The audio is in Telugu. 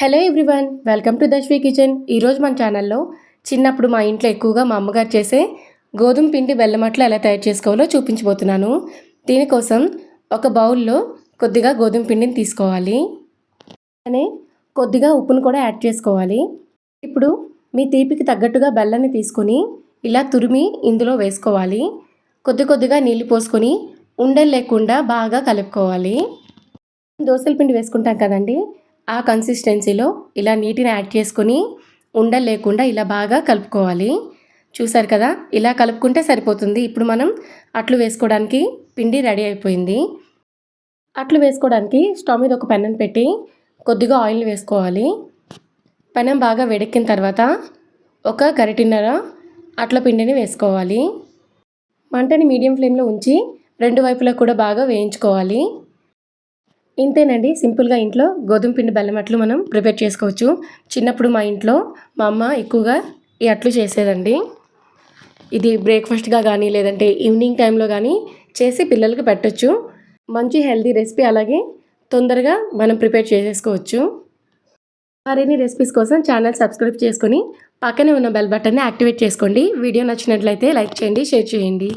Hello everyone welcome to Dashvi kitchen. ఈరోజు మన ఛానల్లో చిన్నప్పుడు మా ఇంట్లో ఎక్కువగా మా అమ్మగారు చేసే గోధుమ పిండి బెల్లమట్లు ఎలా తయారు చేసుకోవాలో చూపించబోతున్నాను. దీనికోసం ఒక బౌల్లో కొద్దిగా గోధుమ పిండిని తీసుకోవాలి. అలానే కొద్దిగా ఉప్పును కూడా యాడ్ చేసుకోవాలి. ఇప్పుడు మీ తీపికి తగ్గట్టుగా బెల్లాన్ని తీసుకొని ఇలా తురిమి ఇందులో వేసుకోవాలి. కొద్ది కొద్దిగా నీళ్ళు పోసుకొని ఉండలు లేకుండా బాగా కలుపుకోవాలి. దోసల పిండి వేసుకుంటాం కదండి ఆ కన్సిస్టెన్సీలో ఇలా నీటిని యాడ్ చేసుకొని ఉండలు లేకుండా ఇలా బాగా కలుపుకోవాలి. చూసారు కదా? ఇలా కలుపుకుంటే సరిపోతుంది. ఇప్పుడు మనం అట్లు వేసుకోవడానికి పిండి రెడీ అయిపోయింది. అట్లు వేసుకోవడానికి స్టవ్ మీద ఒక పెనం పెట్టి కొద్దిగా ఆయిల్ వేసుకోవాలి. పెనం బాగా వేడెక్కిన తర్వాత ఒక గరిటిన్నర అట్ల పిండిని వేసుకోవాలి. మంటని మీడియం ఫ్లేమ్లో ఉంచి రెండు వైపులా కూడా బాగా వేయించుకోవాలి. ఇంతేనండి సింపుల్గా ఇంట్లో గోధుమ పిండి బెల్లం అట్లు మనం ప్రిపేర్ చేసుకోవచ్చు. చిన్నప్పుడు మా ఇంట్లో మా అమ్మ ఎక్కువగా ఈ అట్లు చేసేదండి. ఇది బ్రేక్ఫాస్ట్గా కానీ లేదంటే ఈవినింగ్ టైంలో కానీ చేసి పిల్లలకి పెట్టొచ్చు. మంచి హెల్దీ రెసిపీ అలాగే తొందరగా మనం ప్రిపేర్ చేసేసుకోవచ్చు. మరిన్ని రెసిపీస్ కోసం ఛానల్ సబ్స్క్రైబ్ చేసుకొని పక్కనే ఉన్న బెల్ బటన్ని యాక్టివేట్ చేసుకోండి. వీడియో నచ్చినట్లయితే లైక్ చేయండి షేర్ చేయండి.